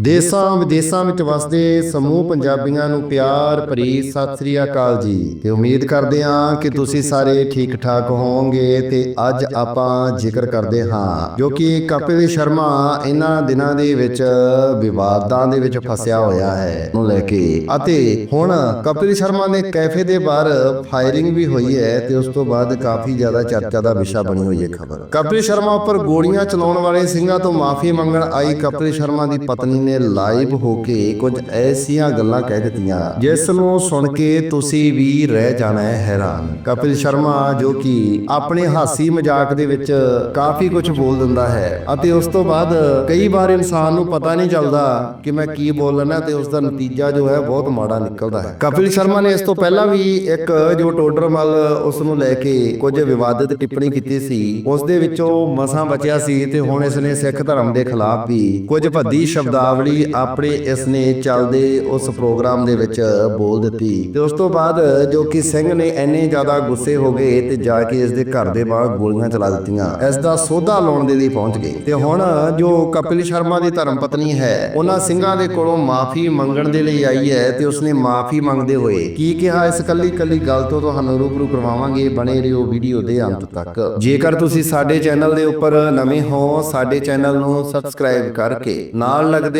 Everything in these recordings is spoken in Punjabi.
ਦੇਸਾਂ ਵਿਦੇਸਾਂ ਵਿੱਚ ਵਸਦੇ ਸਮੂਹ ਪੰਜਾਬੀਆਂ ਨੂੰ ਪਿਆਰ ਭਰੀ ਸਤਿ ਸ੍ਰੀ ਅਕਾਲ ਜੀ। ਤੇ ਉਮੀਦ ਕਰਦੇ ਹਾਂ ਕਿ ਤੁਸੀਂ ਸਾਰੇ ਠੀਕ ਠਾਕ ਹੋਵੋਗੇ ਤੇ ਅੱਜ ਆਪਾਂ ਜ਼ਿਕਰ ਕਰਦੇ ਹਾਂ, ਜੋ ਕਿ ਕਪਿਲ ਸ਼ਰਮਾ ਇਹਨਾਂ ਦਿਨਾਂ ਦੇ ਵਿੱਚ ਵਿਵਾਦਾਂ ਦੇ ਵਿੱਚ ਫਸਿਆ ਹੋਇਆ ਹੈ ਨੂੰ ਲੈ ਕੇ। ਅਤੇ ਹੁਣ ਕਪਿਲ ਸ਼ਰਮਾ ਨੇ ਕੈਫੇ ਦੇ ਬਾਹਰ ਫਾਇਰਿੰਗ ਵੀ ਹੋਈ ਹੈ ਤੇ ਉਸ ਤੋਂ ਬਾਅਦ ਕਾਫੀ ਜ਼ਿਆਦਾ ਚਰਚਾ ਦਾ ਵਿਸ਼ਾ ਬਣੀ ਹੋਈ ਹੈ ਖਬਰ। ਕਪਿਲ ਸ਼ਰਮਾ ਉੱਪਰ ਗੋਲੀਆਂ ਚਲਾਉਣ ਵਾਲੇ ਸਿੰਘਾਂ ਤੋਂ ਮਾਫੀ ਮੰਗਣ ਆਈ ਕਪਿਲ ਸ਼ਰਮਾ ਦੀ ਪਤਨੀ ਨੇ ਲਾਈਵ ਹੋ ਕੇ ਕੁਝ ਐਸੀਆਂ ਗੱਲਾਂ ਕਹਿ ਦਿੱਤੀਆਂ, ਜਿਸ ਨੂੰ ਸੁਣ ਕੇ ਤੁਸੀਂ ਵੀ ਰਹਿ ਜਾਣਾ ਹੈ ਹੈਰਾਨ। ਕਪਿਲ ਸ਼ਰਮਾ, ਜੋ ਕਿ ਆਪਣੇ ਹਾਸੀ ਮਜ਼ਾਕ ਦੇ ਵਿੱਚ ਕਾਫੀ ਕੁਝ ਬੋਲ ਦਿੰਦਾ ਹੈ ਅਤੇ ਉਸ ਤੋਂ ਬਾਅਦ ਕਈ ਵਾਰ ਇਨਸਾਨ ਨੂੰ ਪਤਾ ਨਹੀਂ ਚੱਲਦਾ ਕਿ ਮੈਂ ਕੀ ਬੋਲਣਾ ਤੇ ਉਸ ਦਾ ਨਤੀਜਾ ਜੋ ਹੈ ਬਹੁਤ ਮਾੜਾ ਨਿਕਲਦਾ ਹੈ। ਕਪਿਲ ਸ਼ਰਮਾ ਨੇ ਇਸ ਤੋਂ ਪਹਿਲਾਂ ਵੀ ਇੱਕ ਜੋ ਟੋਡਰਮਲ ਉਸ ਨੂੰ ਲੈ ਕੇ ਕੁਝ ਵਿਵਾਦਿਤ ਟਿੱਪਣੀ ਕੀਤੀ ਸੀ, ਉਸ ਦੇ ਵਿੱਚੋਂ ਮਸਾਂ ਬਚਿਆ ਸੀ ਤੇ ਹੁਣ ਇਸ ਨੇ ਸਿੱਖ ਧਰਮ ਦੇ ਖਿਲਾਫ ਵੀ ਕੁਝ ਭੱਦੀ ਸ਼ਬਦਾਵਲੀ ਆਪਣੇ ਇਸ ਨੇ ਚੱਲਦੇ ਉਸ ਪ੍ਰੋਗਰਾਮ ਦੇ ਵਿੱਚ ਬੋਲ ਦਿੱਤੀ। ਤੇ ਉਸ ਤੋਂ ਬਾਅਦ ਜੋ ਕਿ ਸਿੰਘ ਨੇ ਇੰਨੇ ਜ਼ਿਆਦਾ ਗੁੱਸੇ ਹੋ ਗਏ ਤੇ ਜਾ ਕੇ ਇਸ ਦੇ ਘਰ ਦੇ ਬਾਹਰ ਗੋਲੀਆਂ ਚਲਾ ਦਿੱਤੀਆਂ। ਇਸ ਦਾ ਸੋਧਾ ਲਾਉਣ ਦੇ ਲਈ ਪਹੁੰਚ ਗਏ। ਤੇ ਹੁਣ ਜੋ ਕਪਿਲ ਸ਼ਰਮਾ ਦੀ ਧਰਮ ਪਤਨੀ ਹੈ ਉਹਨਾਂ ਸਿੰਘਾਂ ਦੇ ਕੋਲੋਂ ਮਾਫੀ ਮੰਗਣ ਦੇ ਲਈ ਆਈ ਹੈ ਤੇ ਉਸਨੇ ਮਾਫੀ ਮੰਗਦੇ ਹੋਏ ਕੀ ਕਿਹਾ? ਇਸ ਕੱਲੀ ਕੱਲੀ ਗੱਲ ਤੋਂ ਤੁਹਾਨੂੰ ਰੂਬਰੂ ਕਰਵਾਵਾਂਗੇ ਬਣੇ ਰਹੋ ਵੀਡੀਓ ਦੇ ਅੰਤ ਤੱਕ। ਜੇਕਰ ਤੁਸੀਂ ਸਾਡੇ ਚੈਨਲ ਦੇ ਉੱਪਰ ਨਵੇਂ ਹੋ ਸਾਡੇ ਚੈਨਲ ਨੂੰ ਸਬਸਕ੍ਰਾਈਬ ਕਰਕੇ ਨਾਲ ਲੱਗਦੇ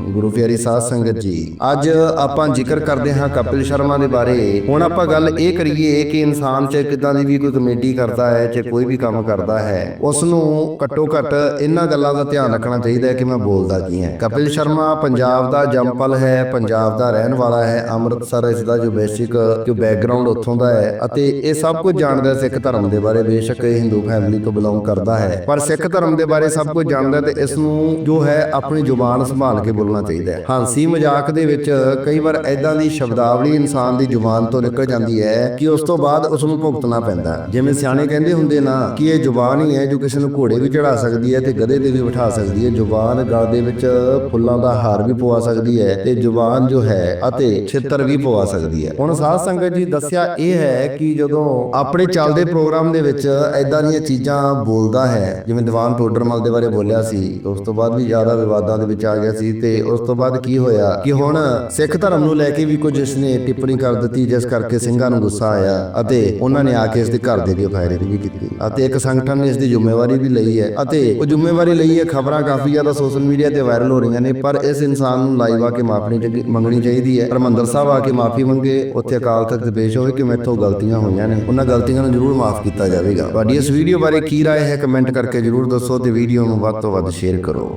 ਗੁਰੂ ਪਿਆਰੀ ਸਾਧ ਸੰਗਤ ਜੀ, ਅੱਜ ਆਪਾਂ ਜ਼ਿਕਰ ਕਰਦੇ ਹਾਂ ਕਪਿਲ ਸ਼ਰਮਾ ਦੇ ਬਾਰੇ। ਹੁਣ ਆਪਾਂ ਗੱਲ ਇਹ ਕਰੀਏ ਕਿ ਇਨਸਾਨ ਚ ਕਿਦਾਂ ਦੀ ਵੀ ਕੋਈ ਕਮੇਡੀ ਕਰਦਾ ਹੈ, ਚਾਹੇ ਕੋਈ ਵੀ ਕੰਮ ਕਰਦਾ ਹੈ ਉਸ ਨੂੰ ਘੱਟੋ ਘੱਟ ਇਹਨਾਂ ਗੱਲਾਂ ਦਾ ਧਿਆਨ ਰੱਖਣਾ ਚਾਹੀਦਾ ਹੈ ਕਿ ਮੈਂ ਬੋਲਦਾ ਕੀ ਹੈ। ਕਪਿਲ ਸ਼ਰਮਾ ਪੰਜਾਬ ਦਾ ਜੰਪਲ ਹੈ, ਪੰਜਾਬ ਦਾ ਰਹਿਣ ਵਾਲਾ ਹੈ, ਅੰਮ੍ਰਿਤਸਰ ਇਸ ਦਾ ਜੋ ਬੇਸਿਕ ਜੋ ਬੈਕਗ੍ਰਾਉਂਡ ਉੱਥੋਂ ਦਾ ਹੈ ਅਤੇ ਇਹ ਸਭ ਕੁਝ ਜਾਣਦਾ ਸਿੱਖ ਧਰਮ ਦੇ ਬਾਰੇ। ਬੇਸ਼ੱਕ ਇਹ ਹਿੰਦੂ ਫੈਮਿਲੀ ਤੋਂ ਬਿਲੋਂਗ ਕਰਦਾ ਹੈ। ਪਰ ਸਿੱਖ ਧਰਮ ਦੇ ਬਾਰੇ ਸਭ ਕੁਝ ਜਾਣਦਾ ਤੇ ਇਸ ਨੂੰ ਜੋ ਹੈ ਆਪਣੀ ਜ਼ੁਬਾਨ ਸੰਭਾਲ ਕੇ ਬੋਲਣਾ ਚਾਹੀਦਾ ਹੈ। ਹਾਂਸੀ ਮਜ਼ਾਕ ਦੇ ਵਿੱਚ ਕਈ ਵਾਰ ਐਦਾਂ ਦੀ ਸ਼ਬਦਾਵਲੀ ਇਨਸਾਨ ਦੀ ਜ਼ੁਬਾਨ ਤੋਂ ਨਿਕਲ ਜਾਂਦੀ ਹੈ ਕਿ ਉਸ ਤੋਂ ਬਾਅਦ ਉਸ ਨੂੰ ਭੁਗਤਣਾ ਪੈਂਦਾ ਜਿਵੇਂ ਸਿਆਣੇ ਕਹਿੰਦੇ ਹੁੰਦੇ ਨਾ ਕਿ ਇਹ ਜ਼ੁਬਾਨ ਹੀ ਹੈ ਜੋ ਕਿਸੇ ਨੂੰ ਘੋੜੇ ਵੀ ਚੜਾ ਸਕਦੀ ਹੈ ਤੇ ਗਧੇ ਤੇ ਵੀ ਬਿਠਾ ਸਕਦੀ ਹੈ। ਜ਼ੁਬਾਨ ਗਲ ਦੇ ਵਿੱਚ ਫੁੱਲਾਂ ਦਾ ਹਾਰ ਵੀ ਪਵਾ ਸਕਦੀ ਹੈ ਤੇ ਜ਼ੁਬਾਨ ਜੋ ਹੈ ਅਤੇ ਛਿੱਤਰ ਵੀ ਪਵਾ ਸਕਦੀ ਹੈ। ਹੁਣ ਸਾਧ ਸੰਗਤ ਜੀ ਦੱਸਿਆ ਇਹ ਹੈ ਕਿ ਜਦੋਂ ਆਪਣੇ ਚੱਲਦੇ ਪ੍ਰੋਗਰਾਮ ਦੇ ਵਿੱਚ ਐਦਾਂ ਦੀਆਂ ਚੀਜ਼ਾਂ ਬੋਲਦਾ ਹੈ ਜਿਵੇਂ ਦੀਵਾਨ ਟੋਡਰਮਲ ਦੇ ਬਾਰੇ ਬੋਲਿਆ ਸੀ ਉਸ ਤੋਂ ਬਾਅਦ ਵੀ ਜ਼ਿਆਦਾ ਵਿਵਾਦਾਂ ਦੇ ਵਿੱਚ ਆ ਗਿਆ ਸੀ ਤੇ ਉਸ ਤੋਂ ਬਾਅਦ ਕੀ ਹੋਇਆ ਕਿ ਹੁਣ ਸਿੱਖ ਧਰਮ ਨੂੰ ਲੈ ਕੇ ਵੀ ਕੁਝ ਇਸਨੇ ਟਿੱਪਣੀ ਕਰ ਦਿੱਤੀ, ਜਿਸ ਕਰਕੇ ਸਿੰਘਾਂ ਨੂੰ ਗੁੱਸਾ ਆਇਆ ਅਤੇ ਉਹਨਾਂ ਨੇ ਆ ਕੇ ਇਸ ਦੇ ਘਰ ਦੇ ਵੀ ਫਾਇਰਿੰਗ ਵੀ ਕੀਤੀ। ਅਤੇ ਇੱਕ ਸੰਗਠਨ ਨੇ ਇਸ ਦੀ ਜ਼ਿੰਮੇਵਾਰੀ ਵੀ ਲਈ ਹੈ ਅਤੇ ਉਹ ਜ਼ਿੰਮੇਵਾਰੀ ਲਈ ਹੈ, ਖਬਰਾਂ ਕਾਫੀ ਜ਼ਿਆਦਾ ਸੋਸ਼ਲ ਮੀਡੀਆ ਤੇ ਵਾਇਰਲ ਹੋ ਰਹੀਆਂ ਨੇ, ਪਰ ਇਸ ਇਨਸਾਨ ਨੂੰ ਲਾਈਵ ਆ ਕੇ ਮਾਫੀ ਮੰਗਣੀ ਚਾਹੀਦੀ ਹੈ। ਹਰਮੰਦਰ ਸਾਹਿਬ ਆ ਕੇ ਮਾਫੀ ਮੰਗੇ, ਉੱਥੇ ਅਕਾਲ ਤਖਤ ਪੇਸ਼ ਹੋਏ ਕਿ ਮੈਥੋਂ ਗਲਤੀਆਂ ਹੋਈਆਂ ਨੇ। ਉਹਨਾਂ ਗਲਤੀਆਂ ਨੂੰ ਜ਼ਰੂਰ ਮਾਫ ਕੀਤਾ ਜਾਵੇਗਾ। ਤੁਹਾਡੀ ਇਸ ਵੀਡੀਓ ਬਾਰੇ ਕੀ ਰਾਏ ਹੈ, ਕਮੈਂਟ ਕਰਕੇ ਜ਼ਰੂਰ ਦੱਸੋ ਤੇ ਵੀਡੀਓ ਨੂੰ ਵੱਧ ਤੋਂ ਵੱਧ ਸ਼ੇਅਰ ਕਰੋ।